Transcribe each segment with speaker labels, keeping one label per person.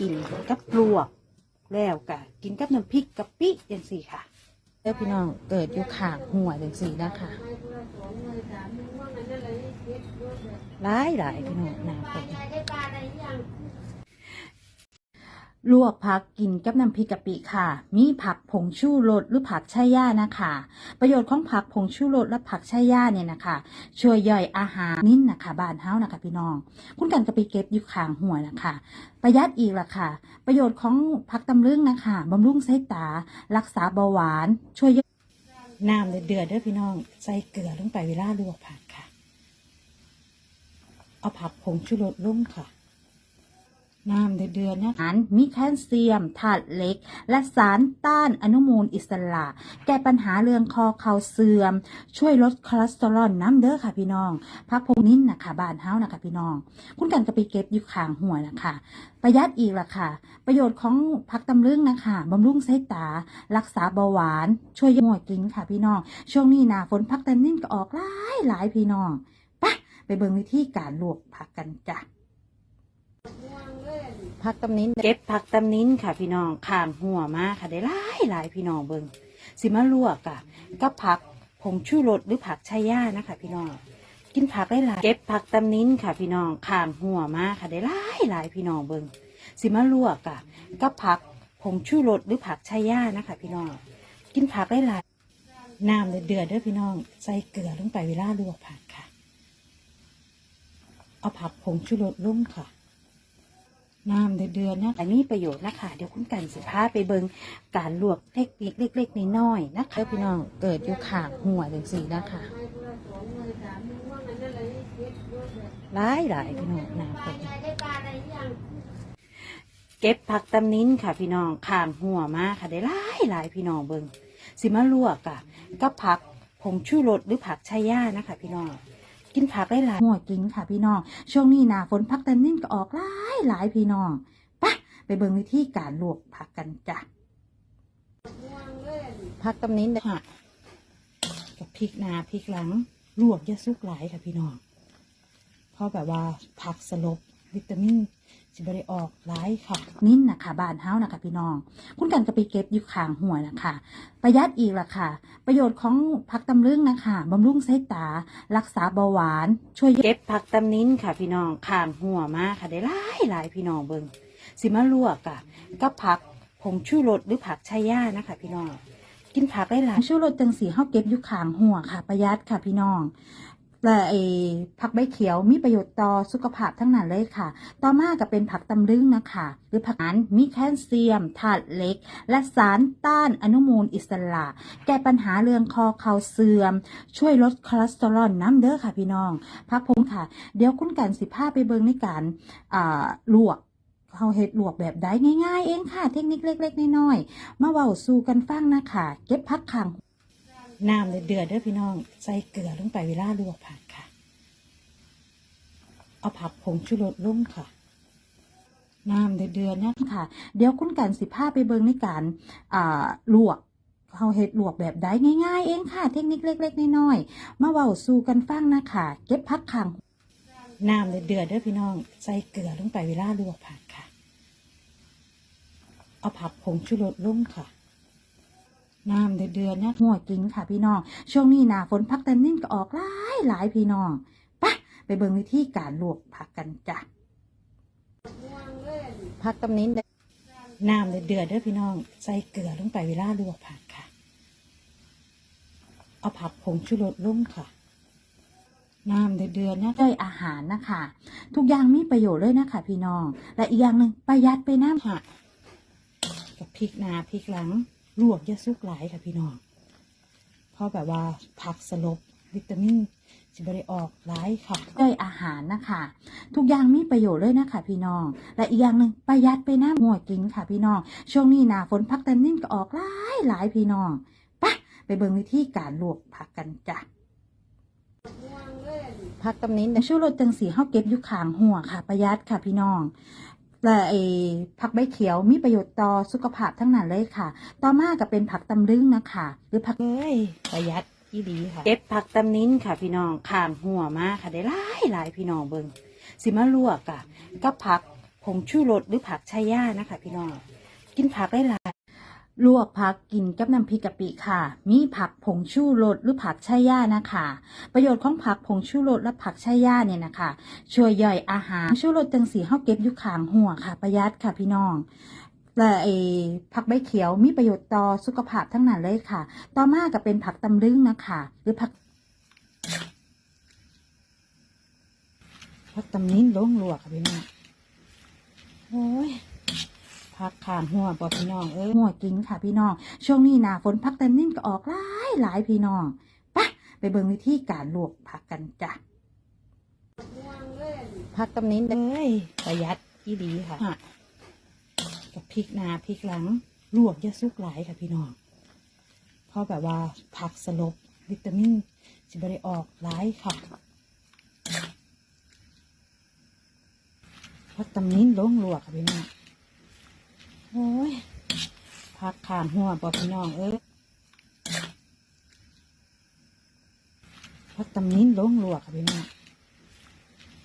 Speaker 1: กินกับลวกแล้วก็กินกับน้ำพริกกะปิจังสี่ค่ะเด้อพี่น้องเกิดอยู่ข้างหัวจังสี่นะคะหลายหลายพี่น้องน้ำเป็น ลวกผักกินกับน้ำพริกกะปิค่ะ มีผักผงชูรสหรือผักชะย่านะคะ ประโยชน์ของผักผงชูรสและผักชะย่าเนี่ยนะคะ ช่วยย่อยอาหารนิ่นนะคะบ้านเฮานะคะพี่น้อง คุณกันก็ไปเก็บอยู่ข้างหัวนะคะ ประหยัดอีกล่ะค่ะ ประโยชน์ของผักตำลึงนะคะบำรุงสายตา รักษาเบาหวาน ช่วยย่อยน้ำเดือดเด้อพี่น้อง ใส่เกลือลงไปเวลาลวกผักค่ะ เอาผักผงชูรสลงค่ะ น้ำเดือดๆนะอาหารมีแคลเซียมธาตุเหล็ก และสารต้านอนุมูลอิสระ แก้ปัญหาเรื่องคอเข่าเสื่อม ช่วยลดคอเลสเตอรอลน้ำเด้อค่ะพี่น้องพักพงนิ่นนะคะบ้านเฮ้านะคะพี่น้อง คุณกันก็ไปเก็บอยู่ข้างหัวนะคะ ประหยัดอีกล่ะค่ะ ประโยชน์ของผักตำลึงนะคะบำรุงสายตา รักษาเบาหวาน ช่วยย่อยกินค่ะพี่น้อง ช่วงนี้หนาฝนผักตำลึงก็ออกหลายหลายพี่น้องไปไปเบิ่งวิธีการลวกผักกันจ้ะ ผักตำนินเก็บผักตำนินค่ะ พี่น้องข้างหัวมาค่ะได้หลายหลายพี่น้องเบิงสิมาลวกอะกับผักผงชูรสหรือผักชะย่านะคะ พี่น้องกินผักได้หลายเก็บผักตำนินค่ะ พี่น้องข้างหัวมาค่ะได้หลายหลายพี่น้องเบิงสิมาลวกอะกับผักผงชูรสหรือผักชะย่านะคะ พี่น้องกินผักได้หลายน้ำเดือดเด้อพี่น้อง ใส่เกลือลงไปเวลาลวกผักค่ะ เอาผักผงชูรสลงค่ะ น้ำเดือดๆนะอันนี้ประโยชน์นะคะเดี๋ยวคุณกันสิพาไปเบิงการลวกเทคนิคเล็กๆน้อยๆนะคะเด้อพี่น้องเกิดอยู่ข้างหัวจังสีนะคะหลายหลายๆพี่น้องน้ำเก็บผักตำนินค่ะ พี่น้องข้างหัวมาค่ะได้หลายหลายๆพี่น้องเบิงสิมาลวกอะกับผักผงชูรสหรือผักชะย่านะคะ พี่น้อง กินผักได้หลายหัวกินค่ะพี่น้อง ช่วงนี้หนาฝนพักเต็มนิ่งก็ออกหลายหลายพี่น้องปะไปเบิ่งวิธีการลวกผักกันจ้ะผักตำนิ้นค่ะกับพริกนาพริกหลังลวกยะสุกหลายค่ะพี่น้องเพราะแบบว่าผักสลบวิตามิน สิบได้ออกหลายค่ะ นิ่นนะคะบานเฮานะคะ พี่น้อง คุณกันก็ไปเก็บอยู่ข้างหัวนะคะ ประหยัดอีกล่ะค่ะ ประโยชน์ของผักตำลึงนะคะบำรุงสายตา รักษาเบาหวาน ช่วยเก็บผักตำนิ้นค่ะ พี่น้องข้างหัวมาค่ะ ได้หลายหลายพี่น้องเบิงสิมาลวกอะกับผักผงชูรสหรือผักชะย่านะคะ พี่น้องกินผักได้หลายชูรสจังสีเฮาเก็บอยู่ข้างหัวค่ะ ประหยัดค่ะ พี่น้อง และไอ้ผักใบเขียวมีประโยชน์ต่อสุขภาพทั้งนั้นเลยค่ะ ต่อมาก็เป็นผักตำลึงนะคะ หรือผักนั้นมีแคลเซียมธาตุเหล็ก และสารต้านอนุมูลอิสระ แก้ปัญหาเรื่องคอเข่าเสื่อม ช่วยลดคอเลสเตอรอลน้ำเด้อค่ะพี่น้องพักพงค่ะ เดี๋ยวคุณกันสิพาไปเบิงในการลวกเฮาเฮ็ดลวกแบบใดง่าย ๆ เองค่ะ เทคนิคเล็ก ๆ น้อยๆมาเว้าสู่กันฟังนะคะ เก็บพักขัง น้ำเดือดเด้อพี่น้อง ใส่เกลือลงไปเวลาลวกผักค่ะ เอาผักผงชูรสลงค่ะ น้ำเดือดๆนะค่ะ เดี๋ยวคุณกันสิพาไปเบิงในการอ่าลวกเฮาเฮ็ดลวกแบบใดง่าย ๆ เองค่ะ เทคนิคเล็ก ๆน้อยๆมาเว้าสู่กันฟังนะคะเก็บพักขังน้ำเดือดเด้อพี่น้อง ใส่เกลือลงไปเวลาลวกผักค่ะ เอาผักผงชูรสลงค่ะ น้ำเดือดๆนะหัวกินค่ะพี่น้อง ช่วงนี้หนาฝนพักเต็มนิ่งก็ออกหลายหลายพี่น้องไปไปเบิ่งวิธีการลวกผักกันจ้ะผักตำนิ้นน้ำเดือดๆเด้อพี่น้อง ใส่เกลือลงไปเวลาลวกผักค่ะ เอาผักผงชูรสลงค่ะน้ำเดือดๆนะย่อยอาหารนะคะ ทุกอย่างมีประโยชน์เลยนะคะ พี่น้อง และอีกอย่างหนึ่งประหยัดไปน้ำค่ะกับพริกนาพริกหลัง ลวกอยาสุกหลายค่ะพี่น้อง เพราะแบบว่าผักสลบวิตามินสิบได้ออกหลายค่ะย่อยอาหารนะคะ ทุกอย่างมีประโยชน์เลยนะคะ พี่น้อง และอีกอย่างหนึ่งประหยัดไปน้ำหัวกินค่ะ พี่น้อง ช่วงนี้หนาฝนพักเต็มนิ่งก็ออกหลายหลายพี่น้องไปไปเบิ่งวิธีการลวกผักกันจ้ะผักตำนิ้นแต่ชูรสจังสีเฮาเก็บอยู่ข้างหัวค่ะ ประหยัดค่ะพี่น้อง และไอ้ผักใบเขียวมีประโยชน์ต่อสุขภาพทั้งนั้นเลยค่ะ ต่อมาก็เป็นผักตำลึงนะคะ หรือผักเอ้ยประหยัดอีดีค่ะเก็บผักตำนิ้นค่ะ พี่น้องข้างหัวมาค่ะได้หลายหลายพี่น้องเบิงสิมาลวกอะกับผักผผงชูรสหรือผักชายานะคะ พี่น้องกินผักได้หลาย ลวกผักกินกับน้ำพริกกะปิค่ะ มีผักผงชูรสหรือผักชายานะคะ ประโยชน์ของผักผงชูรสและผักชายาเนี่ยนะคะ ช่วยย่อยอาหารชูรสจังสีเฮาเก็บอยู่ขางหัวค่ะ ประหยัดค่ะพี่น้องและไอ้ผักใบเขียวมีประโยชน์ต่อสุขภาพทั้งนั้นเลยค่ะ ต่อมาก็เป็นผักตำลึงนะคะ หรือผักผักตำนิ้นลงลวกค่ะพี่น้องโอ้ย ผักขางหัวปอพี่น้องเอ้ยหัวกินค่ะพี่น้อง ช่วงนี้หนาฝนผักตำนิ้นก็ออกหลายหลายพี่น้องไปไปเบิ่งวิธีการลวกผักกันจ้ะผักตำนิ้นเลยประหยัดอีดีค่ะกับพริกหนาพริกหลังลวกอยาซุกหลายค่ะพี่น้องเพราะแบบว่าผักสลบวิตามินจะไม่ได้ออกหลายค่ะพักตำนิ้นลงลวกค่ะพี่น้อง โอ้ยพักขามหัวบอพี่น้องเอ้ยพักตำนิ้นลงลวกค่ะพี่น้อง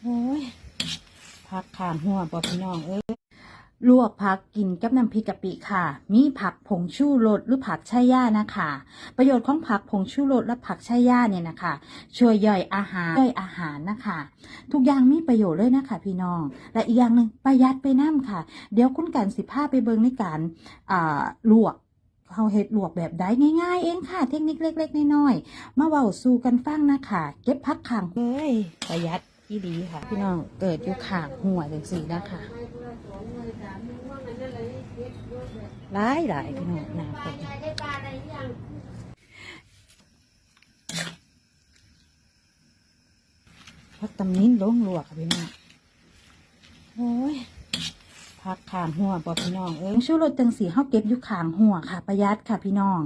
Speaker 1: โอ้ยพักขามหัวบอพี่น้องเอ้ย ลวกผักกินกับน้ำพริกกะปิค่ะ มีผักผงชูรสหรือผักชายานะคะ ประโยชน์ของผักผงชูรสและผักชายาเนี่ยนะคะ ช่วยย่อยอาหารย่อยอาหารนะคะ ทุกอย่างมีประโยชน์เลยนะคะ พี่น้อง และอีกอย่างหนึ่งประหยัดไปน้ำค่ะ เดี๋ยวคุณกันสิผ้าไปเบิงในการลวกเขาเฮ็ดลวกแบบได้ง่าย ๆ เองค่ะ เทคนิคเล็ก ๆน้อยๆมาเว้าสู่กันฟังนะคะ เก็บพักข้างเฮ้ยประหยัด อีดีค่ะ พี่น้องเกิดอยู่ขางหัวจังสีนะคะหลายหลายพี่น้องนาคนพักตำนิ้นลงลวกค่ะพี่น้องโอ้ยพักขางหัวปอพี่น้องเอ้ยชูรสจังสีเฮาเก็บอยู่ขางหัวค่ะ ประหยัดค่ะพี่น้อง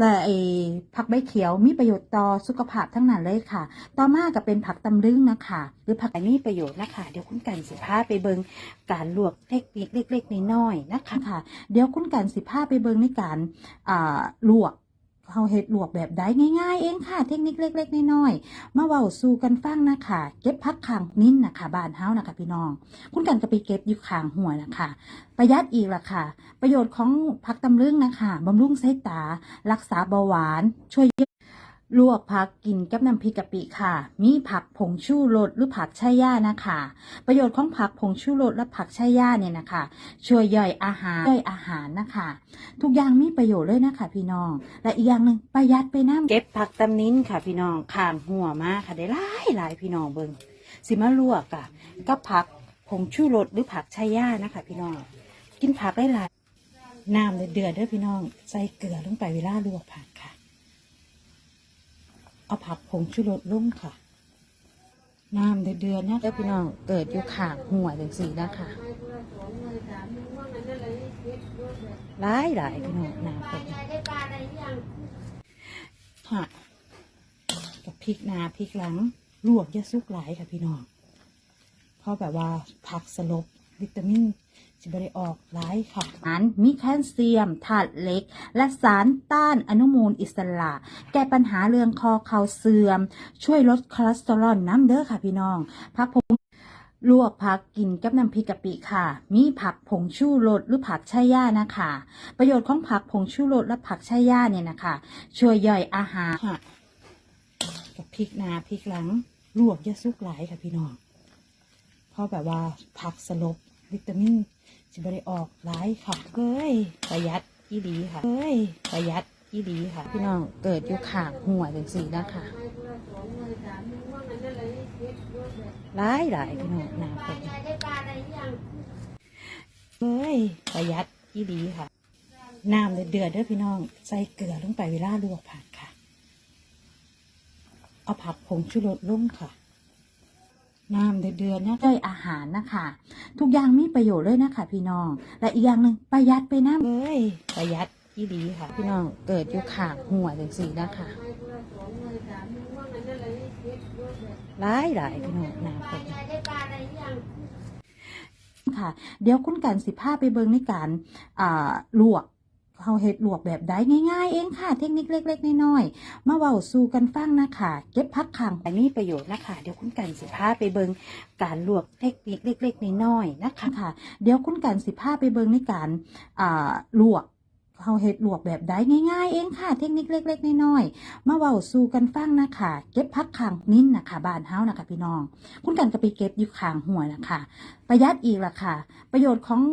Speaker 1: และไอ้ผักใบเขียวมีประโยชน์ต่อสุขภาพทั้งนั้นเลยค่ะ ต่อมาก็เป็นผักตำลึงนะคะ หรือผักมีประโยชน์นะคะ เดี๋ยวคุณกันสิพาไปเบิงการลวกเทคนิคเล็กๆน้อยๆนะคะค่ะ เดี๋ยวคุณกันสิพาไปเบิงในการอ่าลวก เฮาเฮ็ดลวกแบบได้ง่าย ๆ เองค่ะ เทคนิคเล็กๆน้อยๆมาเว้าสู่กันฟังนะคะเก็บพักข้างนิ้นนะคะบ้านเฮานะคะพี่น้อง คุณกันก็ไปเก็บอยู่ข้างหัวนะคะประหยัดอีกล่ะค่ะ ประโยชน์ของผักตำลึงนะคะบำรุงสายตา รักษาเบาหวานช่วย ลวกผักกินกับน้ำพริกกะปิค่ะ มีผักผงชูรสหรือผักชาย่านะคะ ประโยชน์ของผักผงชูรสและผักชาย่าเนี่ยนะคะ ช่วยย่อยอาหารย่อยอาหารนะคะ ทุกอย่างมีประโยชน์เลยนะคะ พี่น้อง และอีกอย่างหนึ่งประหยัดไปน้ำเก็บผักตำนิ้นค่ะ พี่น้องข้างหัวมาค่ะได้หลายหลายพี่น้องเบิงสิมาลวกอะกับผักผงชูรสหรือผักชาย่านะคะ พี่น้อง กินผักได้หลายน้ำเดือดเด้อพี่น้อง ใส่เกลือลงไปเวลาลวกผักค่ะ เอาผักผงชูรสลงค่ะ น้ำเดือดเดือดนะเด้อพี่น้องเกิดอยู่ขางหัวจังสีนะคะหลายหลายพี่น้องน้ำค่ะกับพริกนาพริกหลังลวกอยาซุกหลายค่ะพี่น้องเพราะแบบว่าผักสลบ วิตามินจะไม่ได้ออกหลายค่ะสารมีแคลเซียมธาตุเหล็ก และสารต้านอนุมูลอิสระ แก้ปัญหาเรื่องคอเข่าเสื่อม ช่วยลดคอเลสเตอรอลน้ำเด้อค่ะพี่น้องผักผงลวกผักกินกับน้ำพริกกะปิค่ะ มีผักผงชูรสหรือผักชาย่านะคะ ประโยชน์ของผักผงชูรสและผักชาย่าเนี่ยนะคะ ช่วยย่อยอาหารค่ะกับพริกนาพริกหลังลวกอยาซุกหลายค่ะพี่น้องเพราะแบบว่าผักสลบ วิตามินจะไม่ได้ออกหลายค่ะเอ้ยประหยัดอีดีค่ะเอ้ยประหยัดอีดีค่ะ พี่น้องเกิดอยู่ขางหัวจังสีนะคะหลายหลายพี่น้องนาเป็นเอ้ยประหยัดอีดีค่ะน้ำเดือดเดือดเด้อพี่น้อง ใส่เกลือลงไปเวลาลวกผักค่ะ เอาผักผงชูรสลงค่ะ น้ำเดือดเดือดนะย่อยอาหารนะคะ ทุกอย่างมีประโยชน์เลยนะคะ พี่น้อง และอีกอย่างหนึ่งประหยัดไปน้ำเอ้ยประหยัดอีดีค่ะ พี่น้องเกิดอยู่ข้างหัวจังสีนะคะหลายหลายพี่น้องน้ำเป็นค่ะ เดี๋ยวคุณกันสิผ้าไปเบิงในการอ่าลวก เฮาเฮ็ดลวกแบบใดง่าย ๆ เองค่ะ เทคนิคเล็กๆน้อยๆมาเว้าสู่กันฟังนะคะเก็บพักขังอันนี้ประโยชน์นะคะ เดี๋ยวคุณกันสิพาไปเบิงการลวกเทคนิคเล็กๆน้อยๆนะคะค่ะ เดี๋ยวคุณกันสิพาไปเบิงในการอ่าลวกเฮาเฮ็ดลวกแบบใดง่าย ๆ เองค่ะ เทคนิคเล็กๆน้อยๆมาเว้าสู่กันฟังนะคะเก็บพักขังนิ้นนะคะบ้านเฮานะคะพี่น้อง คุณกันก็ไปเก็บอยู่ขางหัวนะคะประหยัดอีกล่ะค่ะ ประโยชน์ของ